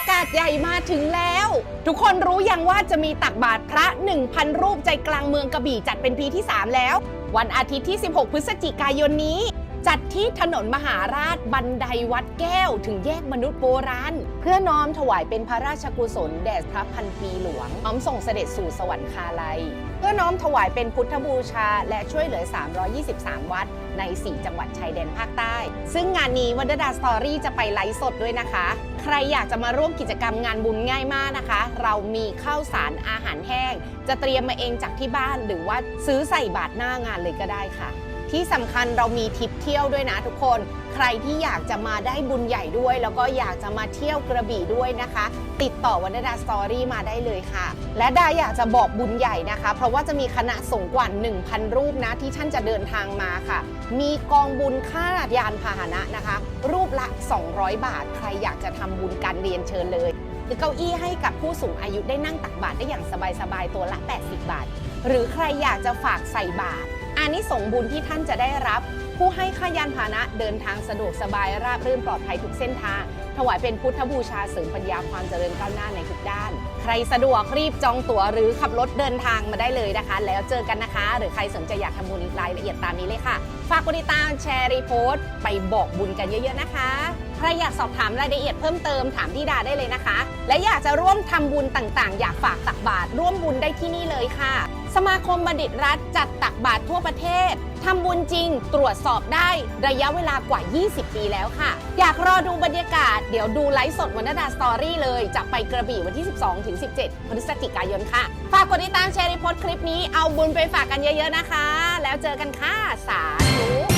อกาศใหญ่มาถึงแล้ว ทุกคนรู้ยังว่าจะมีตักบาตรพระ 1,000 รูปใจกลางเมืองกระบี่จัดเป็นปีที่ 3 แล้ว วันอาทิตย์ที่ 16 พฤศจิกายนนี้ จัดที่ถนนมหาราชบันไดวัดแก้ว ถึงแยกมนุษย์โบราณเพื่อน้อมถวายเป็นพระราชกุศลแด่พระพันปีหลวงน้อมส่งเสด็จสู่สวรรคาลัย เพื่อน้อมถวายเป็นพุทธบูชา และช่วยเหลือ 323 วัด ใน 4 จังหวัดชายแดนภาคใต้ ซึ่งงานนี้วันดาสตอรี่จะไปไลฟ์สดด้วยนะคะ ใครอยากจะมาร่วมกิจกรรมงานบุญง่ายมากนะคะ เรามีข้าวสารอาหารแห้ง จะเตรียมมาเองจากที่บ้านหรือว่าซื้อใส่บาตรหน้างานเลยก็ได้ค่ะ ที่สำคัญเรามีทริปเที่ยวด้วยนะทุกคน ใครที่อยากจะมาได้บุญใหญ่ด้วย แล้วก็อยากจะมาเที่ยวกระบี่ด้วยนะคะ ติดต่อวันดาสตอรี่มาได้เลยค่ะ และดาอยากจะบอกบุญใหญ่นะคะ เพราะว่าจะมีคณะสงฆ์กว่า 1,000 รูปนะที่ท่านจะเดินทางมาค่ะ มีกองบุญค่ายานพาหนะนะคะ รูปละ 200 บาท ใครอยากจะทำบุญการเรียนเชิญเลยหรือเก้าอี้ให้กับผู้สูงอายุได้นั่งตักบาตรได้อย่างสบายๆ ตัวละ 80 บาท หรือใครอยากจะฝากใส่บาตร อานิสงส์บุญที่ท่านจะได้รับ ผู้ให้ค่ายานพาหนะเดินทางสะดวกสบายราบรื่นปลอดภัยทุกเส้นทาง ถวายเป็นพุทธบูชาเสริมปัญญาความเจริญก้าวหน้าในทุกด้าน ใครสะดวกรีบจองตั๋วหรือขับรถเดินทางมาได้เลยนะคะ แล้วเจอกันนะคะ หรือใครสนใจอยากทำบุญรายละเอียดตามนี้เลยค่ะ ฝากกดติดตามแชร์รีโพสต์ไปบอกบุญกันเยอะๆนะคะใครอยากสอบถามรายละเอียดเพิ่มเติมถามที่ดาได้เลยนะคะ และอยากจะร่วมทำบุญต่างๆ อยากฝากตักบาตรร่วมบุญได้ที่นี่เลยค่ะ สมาคมบัณฑิตรัฐจัดตักบาตรทั่วประเทศทำบุญจริงตรวจสอบได้ระยะเวลากว่า 20 ปีแล้วค่ะ อยากรอดูบรรยากาศ เดี๋ยวดูไลฟ์สดวันนดาสตอรี่เลยจะไปกระบี่วันที่ 12 ถึง 17 พฤศจิกายนค่ะ ฝากกดติดตามแชร์รีโพสต์คลิปนี้เอาบุญไปฝากกันเยอะๆนะคะ แล้วเจอกันค่ะ สาธุ